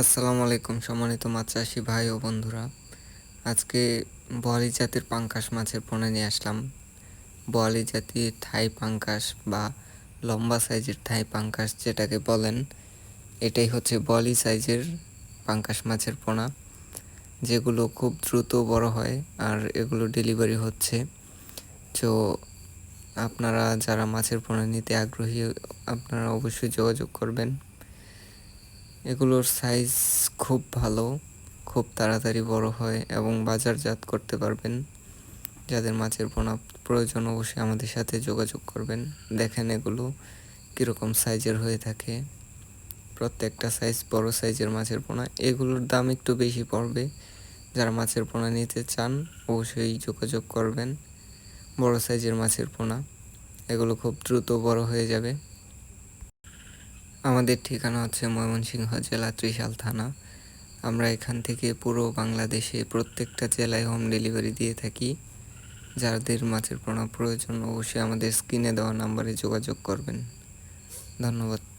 আসসালামু আলাইকুম সম্মানিত মাছ চাষি ভাই ও বন্ধুরা। আজকে বোয়ালি জাতের পাঙ্কাশ মাছের পোনা নিয়ে আসলাম। বোয়ালি জাতির থাই পাঙ্কাশ বা লম্বা সাইজের থাই পাঙ্কাশ যেটাকে বলেন, এটাই হচ্ছে বোয়ালি সাইজের পাঙ্কাশ মাছের পোনা। যেগুলো খুব দ্রুত বড় হয় আর এগুলো ডেলিভারি হচ্ছে। তো আপনারা যারা মাছের পোনা নিতে আগ্রহী, আপনারা অবশ্যই যোগাযোগ করবেন। এগুলোর সাইজ খুব ভালো, খুব তাড়াতাড়ি বড় হয় এবং বাজারজাত করতে পারবেন। যাদের মাছের পোনা প্রয়োজন অবশ্যই আমাদের সাথে যোগাযোগ করবেন। দেখেন এগুলো কীরকম সাইজের হয়ে থাকে। প্রত্যেকটা সাইজ বড় সাইজের মাছের পোনা। এগুলোর দাম একটু বেশি পড়বে। যারা মাছের পোনা নিতে চান অবশ্যই যোগাযোগ করবেন। বড় সাইজের মাছের পোনা। এগুলো খুব দ্রুত বড় হয়ে যাবে। আমাদের ঠিকানা হচ্ছে ময়মনসিংহ জেলা ত্রিশাল থানা। আমরা এখান থেকে পুরো বাংলাদেশে প্রত্যেকটা জেলায় হোম ডেলিভারি দিয়ে থাকি। যাদের মাছের পোনা প্রয়োজন, অবশ্যই আমাদের স্ক্রিনে দেওয়া নাম্বারে যোগাযোগ করবেন। ধন্যবাদ।